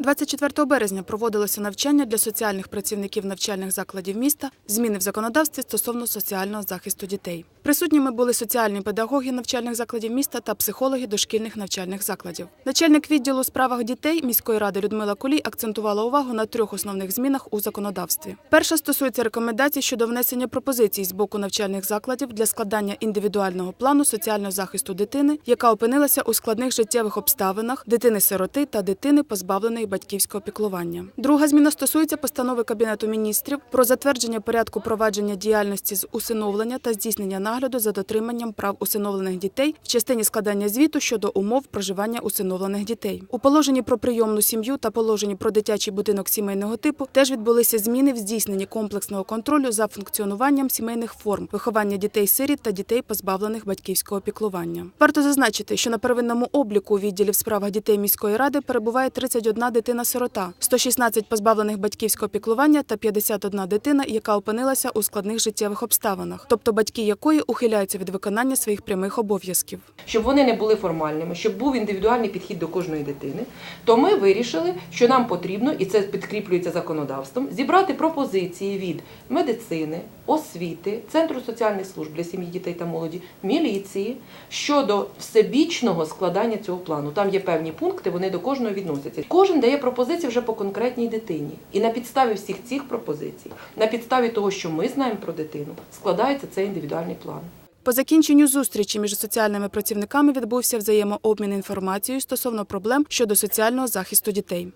24 березня проводилося навчання для соціальних працівників навчальних закладів міста, зміни в законодавстві стосовно соціального захисту дітей. Присутніми були соціальні педагоги навчальних закладів міста та психологи дошкільних навчальних закладів. Начальник відділу справах дітей міської ради Людмила Кулій акцентувала увагу на трьох основних змінах у законодавстві. Перша стосується рекомендацій щодо внесення пропозицій з боку навчальних закладів для складання індивідуального плану соціального захисту дитини, яка опинилася у складних життєвих обставинах дитини-сироти та дитини, позбавленої батьківського піклування. Друга зміна стосується постанови Кабінету міністрів про затвердження порядку провадження діяльності з усиновлення та здійснення нагляду за дотриманням прав усиновлених дітей в частині складання звіту щодо умов проживання усиновлених дітей. У положенні про прийомну сім'ю та положенні про дитячий будинок сімейного типу теж відбулися зміни в здійсненні комплексного контролю за функціонуванням сімейних форм виховання дітей-сиріт та дітей, позбавлених батьківського піклування. Варто зазначити, що на первинному обліку у відділі в справах дітей міської ради перебуває 31 дитина-сирота, 116 позбавлених батьківського піклування та 51 дитина, яка опинилася у складних життєвих обставинах, тобто батьки якої ухиляються від виконання своїх прямих обов'язків. щоб вони не були формальними, щоб був індивідуальний підхід до кожної дитини, то ми вирішили, що нам потрібно, і це підкріплюється законодавством, зібрати пропозиції від медицини, освіти, центру соціальних служб для сім'ї, дітей та молоді, міліції щодо всебічного складання цього плану. Там є певні пункти, вони до кожного відносяться. Кожен дає пропозиції вже по конкретній дитині. І на підставі всіх цих пропозицій, на підставі того, що ми знаємо про дитину, складається цей індивідуальний план. По закінченню зустрічі між соціальними працівниками відбувся взаємообмін інформацією стосовно проблем щодо соціального захисту дітей.